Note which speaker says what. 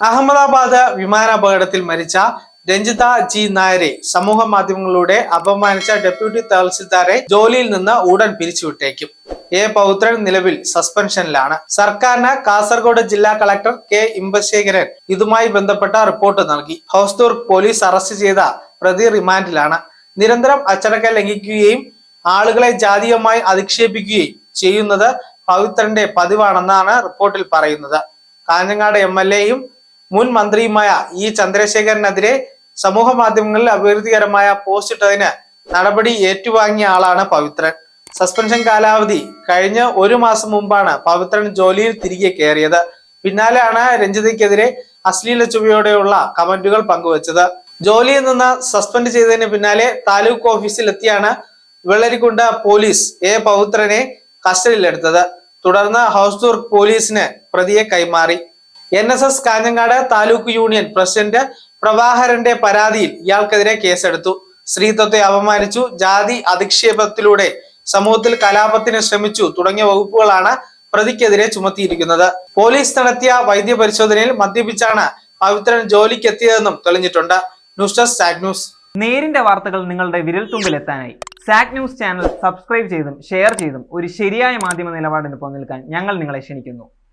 Speaker 1: അഹമ്മദാബാദ് വിമാനാപകടത്തിൽ മരിച്ച രഞ്ജിത ജി നായരെ സമൂഹ മാധ്യമങ്ങളിലൂടെ അപമാനിച്ച ഡെപ്യൂട്ടി തഹസിൽദാരെ ജോലിയിൽ നിന്ന് ഉടൻ പിരിച്ചുവിട്ടേക്കും. എ പൗത്രൻ നിലവിൽ സസ്പെൻഷനിലാണ്. സർക്കാരിന് കാസർഗോഡ് ജില്ലാ കളക്ടർ കെ ഇമ്പശേഖരൻ ഇതുമായി ബന്ധപ്പെട്ട റിപ്പോർട്ട് നൽകി. ഹൗസ്തൂർ പോലീസ് അറസ്റ്റ് ചെയ്ത പ്രതി റിമാൻഡിലാണ്. നിരന്തരം അച്ചടക്കം ലംഘിക്കുകയും ആളുകളെ ജാതീയമായി അധിക്ഷേപിക്കുകയും ചെയ്യുന്നത് പവിത്രന്റെ പതിവാണെന്നാണ് റിപ്പോർട്ടിൽ പറയുന്നത്. കാഞ്ഞങ്ങാട് എം എൽ എയും മുൻ മന്ത്രിയുമായ ഇ ചന്ദ്രശേഖരനെതിരെ സമൂഹ മാധ്യമങ്ങളിൽ അഭിവൃദ്ധികരമായ പോസ്റ്റ് ഇട്ടതിന് നടപടി ഏറ്റുവാങ്ങിയ ആളാണ് പവിത്രൻ. സസ്പെൻഷൻ കാലാവധി കഴിഞ്ഞ ഒരു മാസം മുമ്പാണ് പവിത്രൻ ജോലിയിൽ തിരികെ കയറിയത്. പിന്നാലെയാണ് രഞ്ജിതയ്ക്കെതിരെ അശ്ലീല ചുവയോടെയുള്ള കമന്റുകൾ പങ്കുവച്ചത്. ജോലിയിൽ നിന്ന് സസ്പെൻഡ് ചെയ്തതിന് പിന്നാലെ താലൂക്ക് ഓഫീസിൽ എത്തിയാണ് വെള്ളരിക്കുണ്ട് പോലീസ് എ പവിത്രനെ കസ്റ്റഡിയിലെടുത്തത്. തുടർന്ന് ഹൗസ്ദൂർ പോലീസിന് പ്രതിയെ കൈമാറി. N S S Kanhangad taluk union president പ്രഭാകരന്റെ പരാതിയിൽ ഇയാൾക്കെതിരെ കേസെടുത്തു. സ്ത്രീത്വത്തെ അപമാനിച്ചു. ജാതി അധിക്ഷേപത്തിലൂടെ സമൂഹത്തിൽ കലാപത്തിന് ശ്രമിച്ചു തുടങ്ങിയ വകുപ്പുകളാണ് പ്രതിക്കെതിരെ ചുമത്തിയിരിക്കുന്നത്. പോലീസ് നടത്തിയ വൈദ്യപരിശോധനയിൽ മദ്യപിച്ചാണ് പവിത്രൻ ജോലിക്കെത്തിയതെന്നും തെളിഞ്ഞിട്ടുണ്ട്. ന്യൂസ് ഡെസ്ക് സാഗ് ന്യൂസ്.
Speaker 2: നേരിന്റെ വാർത്തകൾ നിങ്ങളുടെ വിരൽത്തുമ്പിൽ എത്താനായി. സാക് ന്യൂസ് ചാനൽ സബ്സ്ക്രൈബ് ചെയ്തും ഷെയർ ചെയ്തും ഒരു ശരിയായ മാധ്യമ നിലപാടിന് പങ്കെടുക്കാൻ ഞങ്ങൾ നിങ്ങളെ ക്ഷണിക്കുന്നു.